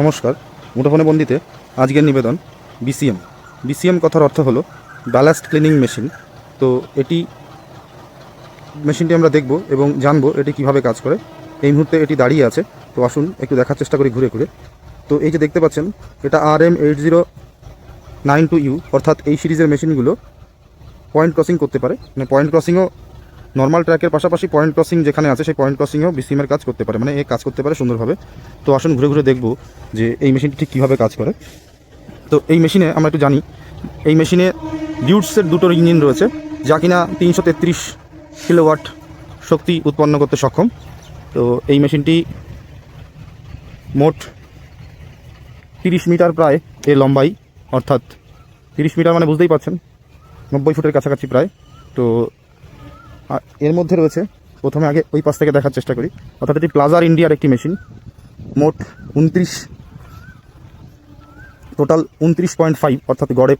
নমস্কার, মুঠোফোনে বন্দিতে আজকের নিবেদন বিসিএম। বিসিএম কথার অর্থ হলো ব্যালাস্ট ক্লিনিং মেশিন তো এটি মেশিনটি আমরা দেখব এবং জানব এটি কীভাবে কাজ করে। এই মুহূর্তে এটি দাঁড়িয়ে আছে। তো আসুন একটু দেখার চেষ্টা করি ঘুরে ঘুরে। তো এই যে দেখতে পাচ্ছেন, এটা R M eight zero nine two U অর্থাৎ এই সিরিজের মেশিনগুলো পয়েন্ট ক্রসিং করতে পারে। মানে পয়েন্ট ক্রসিংও নর্মাল ট্র্যাকের পাশাপাশি পয়েন্ট ক্রসিং যেখানে আছে, সেই পয়েন্ট ক্রসিংও বিসিএমের কাজ করতে পারে। মানে এ কাজ করতে পারে সুন্দরভাবে। তো আসুন ঘুরে ঘুরে দেখব যে এই মেশিনটি ঠিক কীভাবে কাজ করে। তো এই মেশিনে আমরা একটু জানি, এই মেশিনে ডিউটসের দুটো ইঞ্জিন রয়েছে, যা কিনা তিনশো তেত্রিশ কিলোওয়াট শক্তি উৎপন্ন করতে সক্ষম। তো এই মেশিনটি মোট তিরিশ মিটার প্রায় এর লম্বাই, অর্থাৎ তিরিশ মিটার মানে বুঝতেই পারছেন, নব্বই ফুটের কাছাকাছি প্রায়। তো আর এর মধ্যে রয়েছে, প্রথমে আগে ওই পাশ থেকে দেখার চেষ্টা করি। অর্থাৎ এটি প্লাজার ইন্ডিয়ার একটি মেশিন মোট উনত্রিশ টোটাল উনত্রিশ পয়েন্ট ফাইভ অর্থাৎ গড়ে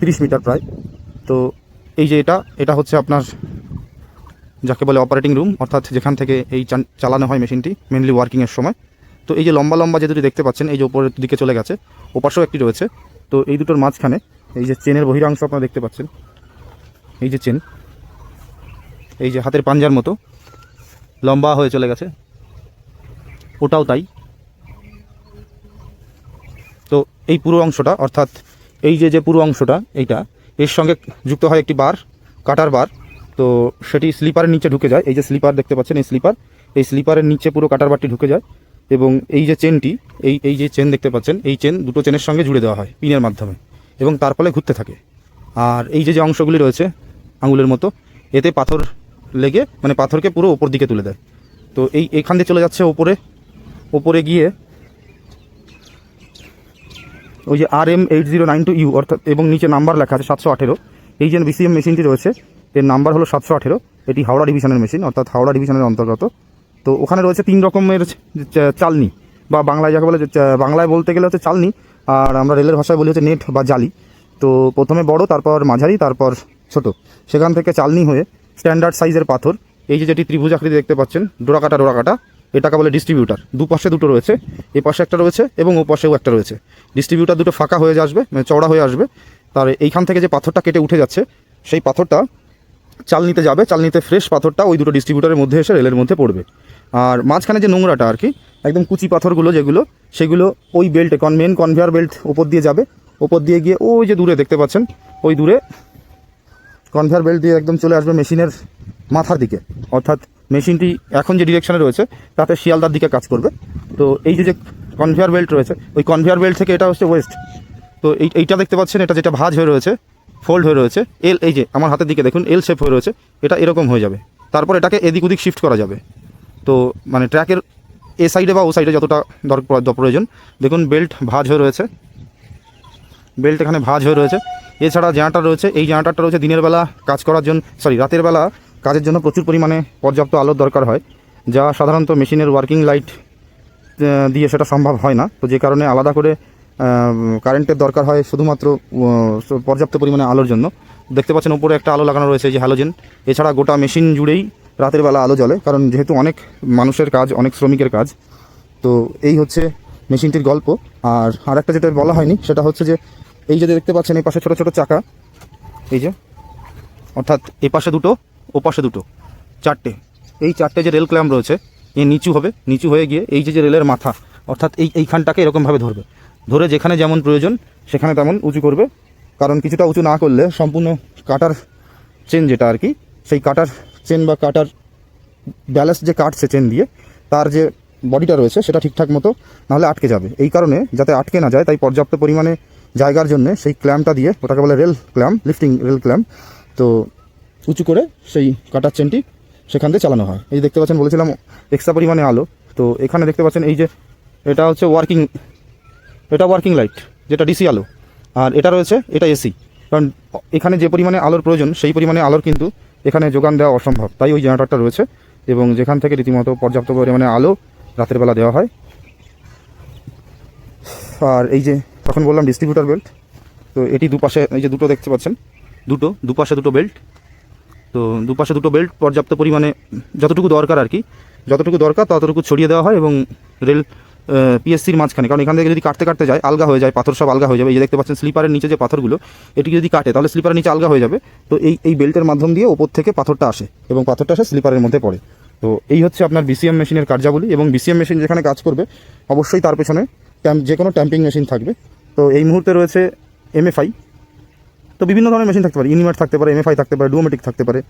তিরিশ মিটার প্রায়। তো এই যে এটা এটা হচ্ছে আপনার যাকে বলে অপারেটিং রুম অর্থাৎ যেখান থেকে এই চালানো হয় মেশিনটি মেনলি ওয়ার্কিংয়ের সময়। তো এই যে লম্বা লম্বা যে দুটি দেখতে পাচ্ছেন, এই যে উপরের দিকে চলে গেছে, ওপাশেও একটি রয়েছে। তো এই দুটোর মাঝখানে এই যে চেনের বহিরাংশ আপনারা দেখতে পাচ্ছেন। এই যে চেন, এই যে হাতের পাঞ্জার মতো, লম্বা হয়ে চলে গেছে। ওটাও তাই। তো এই পুরো অংশটা, অর্থাৎ এই যে যে পুরো অংশটা, এইটা, এর সঙ্গে যুক্ত হয় একটি বার, কাটার বার। তো সেটি স্লিপারের নিচে ঢুকে যায়। এই যে স্লিপার দেখতে পাচ্ছেন, এই স্লিপার, এই স্লিপারের নিচে পুরো কাটার বারটি ঢুকে যায় এবং এই যে চেনটি, এই এই যে চেন দেখতে পাচ্ছেন, এই চেন দুটো চেনের সঙ্গে জুড়ে দেওয়া হয় পিনের মাধ্যমে এবং তার ফলে ঘুরতে থাকে। আর এই যে যে অংশগুলি রয়েছে আঙুলের মতো। এতে পাথর লেগে মানে পাথরকে পুরো ওপর দিকে তুলে দেয়। তো এই এখান দিয়ে চলে যাচ্ছে ওপরে ওপরে গিয়ে ওই যে R M eight zero nine two U অর্থাৎ এবং নিচে নাম্বার লেখা আছে সাতশো আঠেরো। এই যে বিসিএম মেশিনটি রয়েছে, এর নাম্বার হলো সাতশো আঠেরো। এটি হাওড়া ডিভিশনের মেশিন, অর্থাৎ হাওড়া ডিভিশনের অন্তর্গত। তো ওখানে রয়েছে তিন রকমের চালনি, বা বাংলায় যাকে বলে বাংলায় বলতে গেলে হচ্ছে চালনি, আর আমরা রেলের ভাষায় বলি হচ্ছে নেট বা জালি। তো প্রথমে বড়, তারপর মাঝারি, তারপর ছোট। সেখান থেকে চালনি হয়ে স্ট্যান্ডার্ড সাইজের পাথর, এই যে যেটি ত্রিভুজ আকৃতি দেখতে পাচ্ছেন, ডোরাকাটা ডোরাকাটা, এটাকে বলে ডিস্ট্রিবিউটার দুপাশে দুটো রয়েছে, এ পাশে একটা রয়েছে এবং ও পাশেও একটা রয়েছে। ডিস্ট্রিবিউটার দুটো ফাঁকা হয়ে আসবে মানে চওড়া হয়ে আসবে। তার এইখান থেকে যে পাথরটা কেটে উঠে যাচ্ছে, সেই পাথরটা চালনিতে যাবে, চালনিতে ফ্রেশ পাথরটা ওই দুটো ডিস্ট্রিবিউটারের মধ্যে এসে রেলের মধ্যে পড়বে। আর মাঝখানে যে নোংরাটা আর কি, একদম কুচি পাথরগুলো যেগুলো, সেগুলো ওই বেল্টে কন মেন কনভেয়ার বেল্ট ওপর দিয়ে যাবে। ওপর দিয়ে গিয়ে ওই যে দূরে দেখতে পাচ্ছেন, ওই দূরে কনভেয়ার বেল্ট দিয়ে একদম চলে আসবে মেশিনের মাথার দিকে। অর্থাৎ মেশিনটি এখন যে ডিরেকশনে রয়েছে, তাতে শিয়ালদার দিকে কাজ করবে। তো এই যে যে কনভেয়ার বেল্ট রয়েছে, ওই কনভেয়ার বেল্ট থেকে এটা হচ্ছে ওয়েস্ট তো এই, এইটা দেখতে পাচ্ছেন, এটা যেটা ভাঁজ হয়ে রয়েছে ফোল্ড হয়ে রয়েছে এল এই যে আমার হাতের দিকে দেখুন এল শেপ হয়ে রয়েছে, এটা এরকম হয়ে যাবে। তারপর এটাকে এদিক ওদিক শিফট করা যাবে। তো মানে ট্র্যাকের এ সাইডে বা ও সাইডে যতটা দর প্রয়োজন দেখুন বেল্ট ভাঁজ হয়ে রয়েছে। বেল্ট এখানে ভাঁজ হয়ে রয়েছে। এছাড়া জানাটা রয়েছে, এই জানাটারটা রয়েছে দিনের বেলা কাজ করার জন্য সরি রাতের বেলা কাজের জন্য প্রচুর পরিমাণে পর্যাপ্ত আলোর দরকার হয়, যা সাধারণত মেশিনের ওয়ার্কিং লাইট দিয়ে সেটা সম্ভব হয় না। তো যে কারণে আলাদা করে কারেন্টের দরকার হয় শুধুমাত্র পর্যাপ্ত পরিমাণে আলোর জন্য। দেখতে পাচ্ছেন উপরে একটা আলো লাগানো রয়েছে যে হ্যালোজেন এছাড়া গোটা মেশিন জুড়েই রাতের বেলা আলো জ্বলে, কারণ যেহেতু অনেক মানুষের কাজ, অনেক শ্রমিকের কাজ, তো এই হচ্ছে মেশিনটির গল্প। আর আরেকটা যেটা বলা হয়নি, সেটা হচ্ছে যে এই যে দেখতে পাচ্ছেন, এই পাশে ছোটো ছোটো চাকা। এই যে, অর্থাৎ এ পাশে দুটো, ও পাশে দুটো, চারটে। এই চারটে যে রেল ক্ল্যাম্প রয়েছে, এ নিচু হবে, নিচু হয়ে গিয়ে এই যে যে রেলের মাথা, অর্থাৎ এই এইখানটাকে এরকমভাবে ধরবে। ধরে যেখানে যেমন প্রয়োজন, সেখানে তেমন উঁচু করবে। কারণ কিছুটা উঁচু না করলে সম্পূর্ণ কাটার চেন যেটা আর কি, সেই কাটার চেন বা কাটার ব্যালেন্স যে কাটছে চেন দিয়ে, তার যে বডিটা রয়েছে, সেটা ঠিকঠাক মতো নাহলে আটকে যাবে। এই কারণে যাতে আটকে না যায়, তাই পর্যাপ্ত পরিমাণে জায়গার জন্য সেই ক্ল্যাম্পটা দিয়ে, ওটাকে বলে rail clamp lifting rail clamp তো উঁচু করে সেই কাটার চেনটি সেখান দিয়ে চালানো হয়। এই যে দেখতে পাচ্ছেন, বলেছিলাম এক্সট্রা পরিমাণে আলো। তো এখানে দেখতে পাচ্ছেন, এই যে এটা হচ্ছে ওয়ার্কিং এটা ওয়ার্কিং লাইট যেটা ডিসি আলো। আর এটা রয়েছে, এটা এসি কারণ এখানে যে পরিমাণে আলোর প্রয়োজন, সেই পরিমাণে আলোর কিন্তু এখানে যোগান দেওয়া অসম্ভব। তাই ওই জেনারেটরটা রয়েছে এবং যেখান থেকে রীতিমতো পর্যাপ্ত পরিমাণে আলো রাতের বেলা দেওয়া হয়। আর এই যে তখন বললাম ডিস্ট্রিবিউটার বেল্ট তো এটি দুপাশে, এই যে দুটো দেখতে পাচ্ছেন। দুটো, দুপাশে দুটো বেল্ট তো দুপাশে দুটো বেল্ট পর্যাপ্ত পরিমাণে যতটুকু দরকার আর কি, যতটুকু দরকার ততটুকু ছড়িয়ে দেওয়া হয় এবং রেল পিএসসির মাঝখানে, কারণ এখান থেকে যদি কাটতে কাটতে যায়, আলগা হয়ে যায়, পাথর সব আলগা হয়ে যাবে। এই যে দেখতে পাচ্ছেন স্লিপারের নিচে যে পাথরগুলো এটি যদি কাটে, তাহলে স্লিপারের নিচে আলগা হয়ে যাবে। তো এই এই বেল্টের মাধ্যম দিয়ে ওপর থেকে পাথরটা আসে এবং পাথরটা আসে স্লিপারের মধ্যে পড়ে। তো এই হচ্ছে আপনার বিসিএম মেশিনের কার্যাবলী এবং বিসিএম মেশিন যেখানে কাজ করবে, অবশ্যই তার পেছনে যে কোনো ট্যাম্পিং মেশিন থাকবে। তো এই মুহূর্তে রয়েছে এমএফআই তো বিভিন্ন ধরনের মেশিন থাকতে পারে ইউনিমেট থাকতে পারে এমএফআই থাকতে পারে ডুয়োমেটিক থাকতে পারে।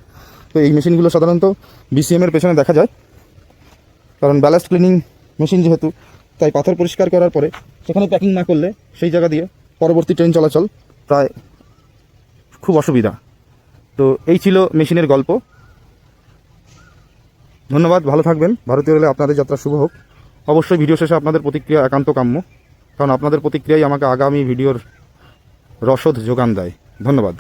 তো এই মেশিনগুলো সাধারণত বিসিএম এর পেছনে দেখা যায়। কারণ ব্যালাস্ট ক্লিনিং মেশিন যেহেতু, তাই পাথর পরিষ্কার করার পরে সেখানে প্যাকিং না করলে সেই জায়গা দিয়ে পরবর্তী ট্রেন চলাচল প্রায় খুব অসুবিধা। তো এই ছিল মেশিনের গল্প। ধন্যবাদ, ভালো থাকবেন। ভারতীয় রেলে আপনাদের যাত্রা শুভ হোক। অবশ্যই ভিডিও শেষে আপনাদের প্রতিক্রিয়া একান্ত কাম্য, কারণ আপনাদের প্রতিক্রিয়াই আমাকে আগামী ভিডিওর রসদ যোগান দেয়। ধন্যবাদ।